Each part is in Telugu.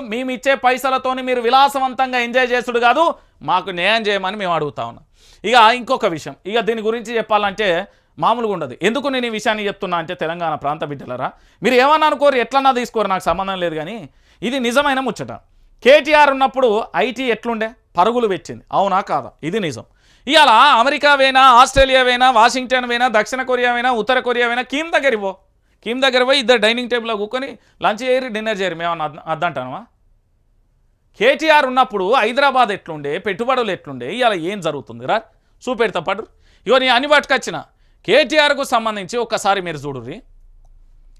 మేము ఇచ్చే పైసలతోని మీరు విలాసవంతంగా ఎంజాయ్ చేసుడు కాదు మాకు న్యాయం చేయమని మేము అడుగుతా ఉన్నాం. ఇక ఇంకొక విషయం. ఇక దీని గురించి చెప్పాలంటే మామూలుగా ఉండదు. ఎందుకు నేను ఈ విషయాన్ని చెప్తున్నా అంటే తెలంగాణ ప్రాంత బిడ్డలరా? మీరు ఏమన్నా అనుకోరు ఎట్లన్నా తీసుకోరు నాకు సంబంధం లేదు కానీ ఇది నిజమైన ముచ్చట. కేటీఆర్ ఉన్నప్పుడు ఐటీ ఎట్లుండే? పరుగులు పెట్టింది. అవునా కాదా? ఇది నిజం. ఇవాళ అమెరికా వేనా ఆస్ట్రేలియా వేనా వాషింగ్టన్ వేనా దక్షిణ కొరియా వేనా ఉత్తర కొరియా వేనా కింద గరిపో కిమ్ దగ్గర పోయి ఇద్దరు డైనింగ్ టేబుల్లో కూర్చొని లంచ్ చేయరు డిన్నర్ చేయరు మేమన్నా అద్ద- అద్దంటానమా కేటీఆర్ ఉన్నప్పుడు హైదరాబాద్ ఎట్లుండే పెట్టుబడులు ఎట్లుండే ఇవాళ ఏం జరుగుతుంది? రా చూపెడతా పడు. ఇగో నీ అన్ని పట్టుకొచ్చిన. కేటీఆర్కు సంబంధించి ఒక్కసారి మీరు చూడుర్రి.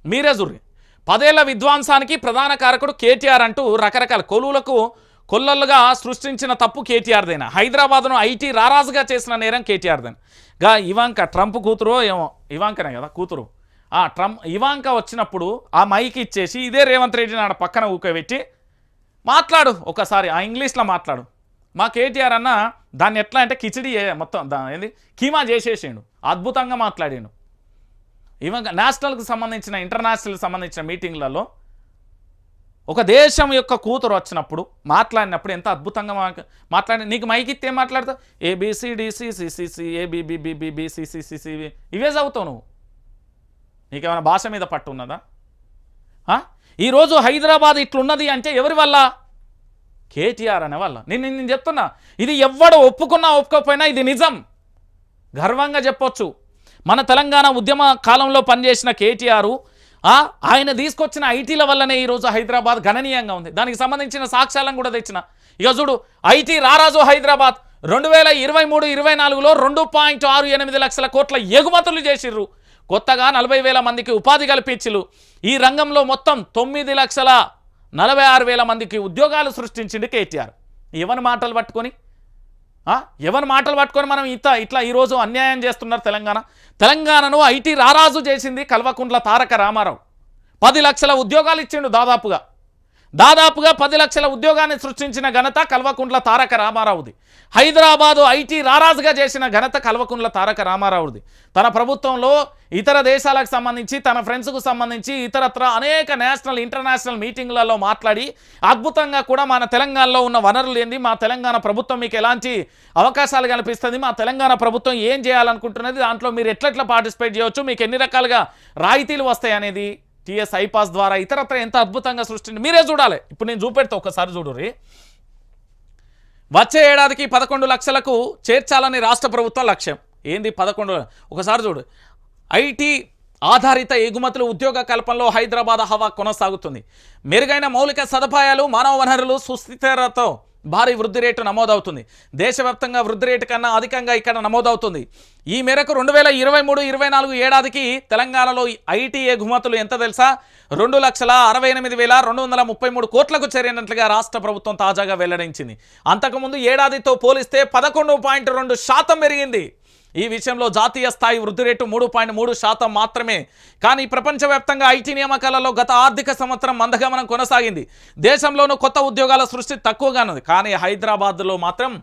మీరే చూడ్రి పదేళ్ళ విధ్వంసానికి ప్రధాన కారకుడు కేటీఆర్ అంటూ రకరకాల కొలువులకు కొల్లలుగా సృష్టించిన తప్పు కేటీఆర్దేనా? హైదరాబాద్ను ఐటీ రారాజుగా చేసిన నేరం కేటీఆర్దేనా? గా ఇవాంక ట్రంప్ కూతురు ఏమో ఇవాంకనే కదా కూతురు. ఆ ట్రంప్ ఇవాంక వచ్చినప్పుడు ఆ మైక్ ఇచ్చేసి ఇదే రేవంత్ రెడ్డిని ఆడ పక్కన ఊకబెట్టి మాట్లాడు ఒకసారి ఆ ఇంగ్లీష్లో మాట్లాడు. మా కేటీఆర్ అన్న దాన్ని ఎట్లా అంటే కిచిడి మొత్తం దా ఏంది? కీమా చేసేసిండు అద్భుతంగా మాట్లాడిండు. ఈవెన్ నేషనల్కి సంబంధించిన ఇంటర్నేషనల్కి సంబంధించిన మీటింగ్లలో ఒక దేశం యొక్క కూతురు వచ్చినప్పుడు మాట్లాడినప్పుడు ఎంత అద్భుతంగా మాట్లాడి నీకు మైక్ ఇస్తే ఏం మాట్లాడతావు? ఏబిసిడిసిసిసిసి ఏబిబిబిబిసిసిసిసి ఇవే చదువుతావు నువ్వు. నీకేమైనా భాష మీద పట్టు ఉన్నదా? ఈరోజు హైదరాబాద్ ఇట్లున్నది అంటే ఎవరి వల్ల? కేటీఆర్ అనే వల్ల నేను నేను చెప్తున్నా ఇది ఎవ్వడు ఒప్పుకున్నా ఒప్పుకోకపోయినా ఇది నిజం. గర్వంగా చెప్పొచ్చు. మన తెలంగాణ ఉద్యమ కాలంలో పనిచేసిన కేటీఆర్ ఆయన తీసుకొచ్చిన ఐటీల వల్లనే ఈరోజు హైదరాబాద్ గణనీయంగా ఉంది. దానికి సంబంధించిన సాక్ష్యాలను కూడా తెచ్చిన. ఇక చూడు ఐటీ రారాజు హైదరాబాద్ రెండు వేల ఇరవై మూడు ఇరవై నాలుగులో రెండు పాయింట్ ఆరు ఎనిమిది లక్షల కోట్ల ఎగుమతులు చేసిర్రు. కొత్తగా నలభై వేల మందికి ఉపాధి కల్పించులు. ఈ రంగంలో మొత్తం తొమ్మిది లక్షల నలభై ఆరు వేల మందికి ఉద్యోగాలు సృష్టించింది కేటీఆర్. ఎవరి మాటలు పట్టుకొని? ఎవరి మాటలు పట్టుకొని మనం ఇత ఇట్లా ఈరోజు అన్యాయం చేస్తున్నారు తెలంగాణ? తెలంగాణను ఐటీ రారాజు చేసింది కల్వకుంట్ల తారక రామారావు. పది లక్షల ఉద్యోగాలు ఇచ్చిండు దాదాపుగా. దాదాపుగా పది లక్షల ఉద్యోగాన్ని సృష్టించిన ఘనత కల్వకుంట్ల తారక రామారావుది. హైదరాబాదు ఐటీ రారాజుగా చేసిన ఘనత కల్వకుంట్ల తారక రామారావుది. తన ప్రభుత్వంలో ఇతర దేశాలకు సంబంధించి తన ఫ్రెండ్స్కు సంబంధించి ఇతరత్ర అనేక నేషనల్ ఇంటర్నేషనల్ మీటింగ్లలో మాట్లాడి అద్భుతంగా కూడా మన తెలంగాణలో ఉన్న వనరులు ఏంది? మా తెలంగాణ ప్రభుత్వం మీకు ఎలాంటి అవకాశాలు కల్పిస్తుంది? మా తెలంగాణ ప్రభుత్వం ఏం చేయాలనుకుంటున్నది? దాంట్లో మీరు ఎట్లెట్లా పార్టిసిపేట్ చేయవచ్చు మీకు ఎన్ని రకాలుగా రాయితీలు వస్తాయి అనేది టీఎస్ ఐపాస్ ద్వారా ఇతరత్ర ఎంత అద్భుతంగా సృష్టించి మీరే చూడాలి. ఇప్పుడు నేను చూపెడతా ఒకసారి చూడుర్రి వచ్చే ఏడాదికి పదకొండు లక్షలకు చేర్చాలని రాష్ట్ర ప్రభుత్వం లక్ష్యం. ఏంది పదకొండు? ఒకసారి చూడు. ఐటీ ఆధారిత ఎగుమతులు ఉద్యోగ కల్పనలో హైదరాబాద్ హవా కొనసాగుతుంది. మెరుగైన మౌలిక సదుపాయాలు మానవ వనరులు సుస్థిరతో భారీ వృద్ధి రేటు నమోదవుతుంది. దేశవ్యాప్తంగా వృద్ధి రేటు కన్నా అధికంగా ఇక్కడ నమోదవుతుంది. ఈ మేరకు రెండు వేల ఇరవై మూడు ఇరవై నాలుగు ఏడాదికి తెలంగాణలో ఐటీ ఎగుమతులు ఎంత తెలుసా? రెండు లక్షల అరవై ఎనిమిది వేల రెండు వందల ముప్పై మూడు కోట్లకు చేరినట్లుగా రాష్ట్ర ప్రభుత్వం తాజాగా వెల్లడించింది. అంతకుముందు ఏడాదితో పోలిస్తే పదకొండు పాయింట్ రెండు శాతం పెరిగింది. ఈ విషయంలో జాతీయ స్థాయి వృద్ధి రేటు మూడు పాయింట్ మూడు శాతం మాత్రమే. కానీ ప్రపంచవ్యాప్తంగా ఐటీ నియామకాలలో గత ఆర్థిక సంవత్సరం మందగమనం కొనసాగింది. దేశంలోనూ కొత్త ఉద్యోగాల సృష్టి తక్కువగానుంది. కానీ హైదరాబాద్లో మాత్రం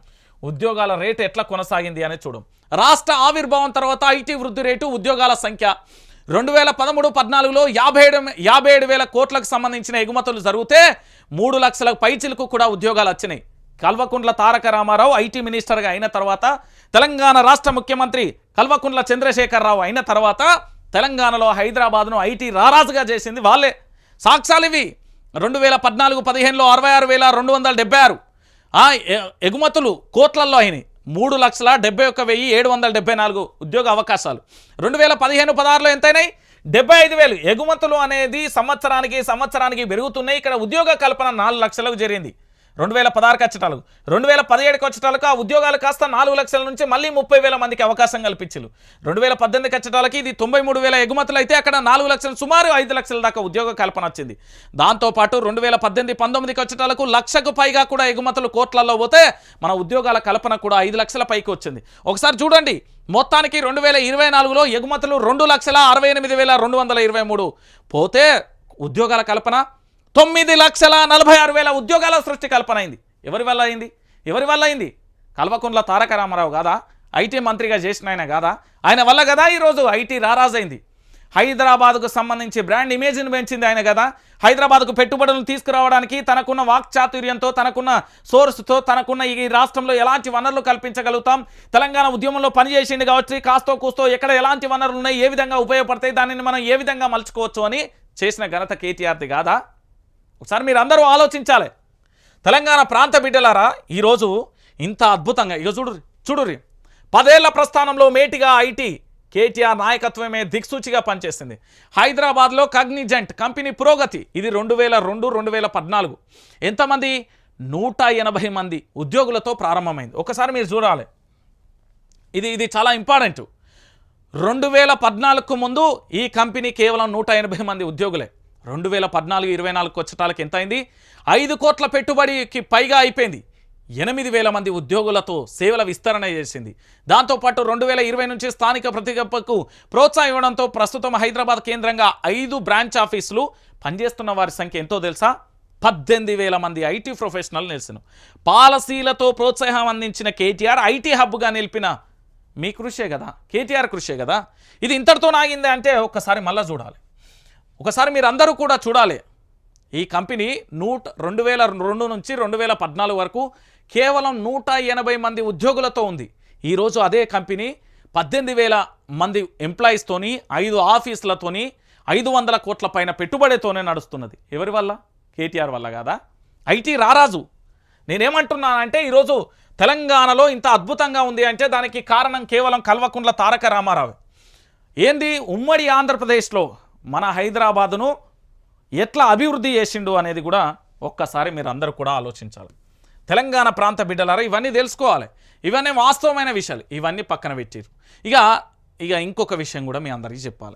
ఉద్యోగాల రేటు ఎట్లా కొనసాగింది అనేది చూడం. రాష్ట్ర ఆవిర్భావం తర్వాత ఐటీ వృద్ధి రేటు ఉద్యోగాల సంఖ్య రెండు వేల పదమూడు పద్నాలుగులో యాభై ఏడు యాభై ఏడు వేల కోట్లకు సంబంధించిన ఎగుమతులు జరిగితే మూడు లక్షల పైచిలకు కూడా ఉద్యోగాలు వచ్చినాయి. కల్వకుంట్ల తారక రామారావు ఐటీ మినిస్టర్గా అయిన తర్వాత తెలంగాణ రాష్ట్ర ముఖ్యమంత్రి కల్వకుంట్ల చంద్రశేఖరరావు అయిన తర్వాత తెలంగాణలో హైదరాబాద్ను ఐటీ రారాజుగా చేసింది వాళ్ళే. సాక్ష్యాలు ఇవి రెండు వేల పద్నాలుగు పదిహేనులో అరవై ఆరు వేల రెండు వందల డెబ్బై ఆరు. ఎగుమతులు కోట్లల్లో అయినాయి. మూడు లక్షల డెబ్బై ఒక్క వెయ్యి ఏడు వందల డెబ్బై నాలుగు ఉద్యోగ అవకాశాలు. రెండు వేల పదిహేను పదహారులో ఎంతైనాయి? డెబ్బై ఐదు వేలు. ఎగుమతులు అనేది సంవత్సరానికి సంవత్సరానికి పెరుగుతున్నాయి. ఇక్కడ ఉద్యోగ కల్పన నాలుగు లక్షలకు జరిగింది రెండు వేల పదహారుకి వచ్చేటాలకు రెండు వేల పదిహేడుకి వచ్చేటాలకు ఆ ఉద్యోగాలు కాస్త నాలుగు లక్షల నుంచి మళ్ళీ ముప్పై వేల మందికి అవకాశం కల్పించారు రెండు వేల పద్దెనిమిదికి వచ్చేటాలకి ఇది తొంభై మూడు వేల ఎగుమతులు అయితే అక్కడ నాలుగు లక్షలు సుమారు ఐదు లక్షల దాకా ఉద్యోగ కల్పన వచ్చింది. దాంతోపాటు రెండు వేల పద్దెనిమిది పంతొమ్మిదికి వచ్చేటాలకు లక్షకు పైగా కూడా ఎగుమతులు కోట్లలో పోతే మన ఉద్యోగాల కల్పన కూడా ఐదు లక్షల పైకి వచ్చింది. ఒకసారి చూడండి. మొత్తానికి రెండు వేల ఇరవై నాలుగులో ఎగుమతులు రెండు లక్షల అరవై ఎనిమిది వేల రెండు వందల ఇరవై మూడు పోతే ఉద్యోగాల కల్పన తొమ్మిది లక్షల నలభై ఆరు వేల ఉద్యోగాల సృష్టి కల్పన అయింది ఎవరి వల్ల అయింది? ఎవరి వల్ల అయింది? కల్వకుంట్ల తారక రామారావు కాదా ఐటీ మంత్రిగా చేసిన ఆయన కాదా ఆయన వల్ల కదా ఈరోజు ఐటీ రారాజైంది? హైదరాబాద్కు సంబంధించి బ్రాండ్ ఇమేజ్ని పెంచింది ఆయన కదా హైదరాబాద్కు పెట్టుబడులు తీసుకురావడానికి తనకున్న వాక్చాతుర్యంతో తనకున్న సోర్స్తో తనకున్న ఈ రాష్ట్రంలో ఎలాంటి వనరులు కల్పించగలుగుతాం? తెలంగాణ ఉద్యమంలో పనిచేసింది కావచ్చు కాస్తో కూస్తో ఎక్కడ ఎలాంటి వనరులు ఉన్నాయి ఏ విధంగా ఉపయోగపడతాయి? దానిని మనం ఏ విధంగా మలుచుకోవచ్చు అని చేసిన ఘనత కేటీఆర్ది కాదా ఒకసారి మీరు అందరూ ఆలోచించాలి. తెలంగాణ ప్రాంత బిడ్డలారా ఈరోజు ఇంత అద్భుతంగా ఇక చూడు చూడుర్రి. పదేళ్ళ ప్రస్థానంలో మేటిగా ఐటీ కేటీఆర్ నాయకత్వమే దిక్సూచిగా పనిచేసింది. హైదరాబాద్లో కగ్నిజెంట్ కంపెనీ పురోగతి ఇది రెండు వేల రెండు రెండు వేల పద్నాలుగు. ఎంతమంది? నూట ఎనభై మంది ఉద్యోగులతో ప్రారంభమైంది. ఒకసారి మీరు చూడాలి. ఇది ఇది చాలా ఇంపార్టెంట్. రెండు వేల పద్నాలుగుకు ముందు ఈ కంపెనీ కేవలం నూట ఎనభై మంది ఉద్యోగులే. రెండు వేల పద్నాలుగు ఇరవై నాలుగు వచ్చటాలకు ఎంత అయింది ఐదు కోట్ల పెట్టుబడికి పైగా అయిపోయింది. ఎనిమిది వేల మంది ఉద్యోగులతో సేవల విస్తరణ చేసింది. దాంతోపాటు రెండు వేల ఇరవై నుంచి స్థానిక ప్రతిగపకు ప్రోత్సాహం ఇవ్వడంతో ప్రస్తుతం హైదరాబాద్ కేంద్రంగా ఐదు బ్రాంచ్ ఆఫీసులు పనిచేస్తున్న వారి సంఖ్య ఎంతో తెలుసా? పద్దెనిమిది వేల మంది ఐటీ ప్రొఫెషనల్ నిలిచిన. పాలసీలతో ప్రోత్సాహం అందించిన కేటీఆర్ ఐటీ హబ్గా నిలిపిన మీ కృషే కదా? కేటీఆర్ కృషే కదా? ఇది ఇంతటితో నాగిందే అంటే ఒక్కసారి మళ్ళీ చూడాలి. ఒకసారి మీరు అందరూ కూడా చూడాలి. ఈ కంపెనీ నూట రెండు వేల రెండు నుంచి రెండు వేల పద్నాలుగు వరకు కేవలం నూట ఎనభై మంది ఉద్యోగులతో ఉంది. ఈరోజు అదే కంపెనీ పద్దెనిమిది వేల మంది ఎంప్లాయీస్తోని ఐదు ఆఫీసులతోని ఐదు వందల కోట్ల పైన పెట్టుబడితోనే నడుస్తున్నది. ఎవరి వల్ల? కేటీఆర్ వల్ల కాదా? ఐటీ రారాజు. నేనేమంటున్నానంటే ఈరోజు తెలంగాణలో ఇంత అద్భుతంగా ఉంది అంటే దానికి కారణం కేవలం కల్వకుండ్ల తారక రామారావు. ఏంది? ఉమ్మడి ఆంధ్రప్రదేశ్లో మన హైదరాబాదును ఎట్లా అభివృద్ధి చేసిండు అనేది కూడా ఒక్కసారి మీరు అందరూ కూడా ఆలోచించాలి. తెలంగాణ ప్రాంత బిడ్డలారా ఇవన్నీ తెలుసుకోవాలి. ఇవన్నీ వాస్తవమైన విషయాలు. ఇవన్నీ పక్కన పెట్టారు ఇక ఇక ఇంకొక విషయం కూడా మీ అందరికీ చెప్పాలి.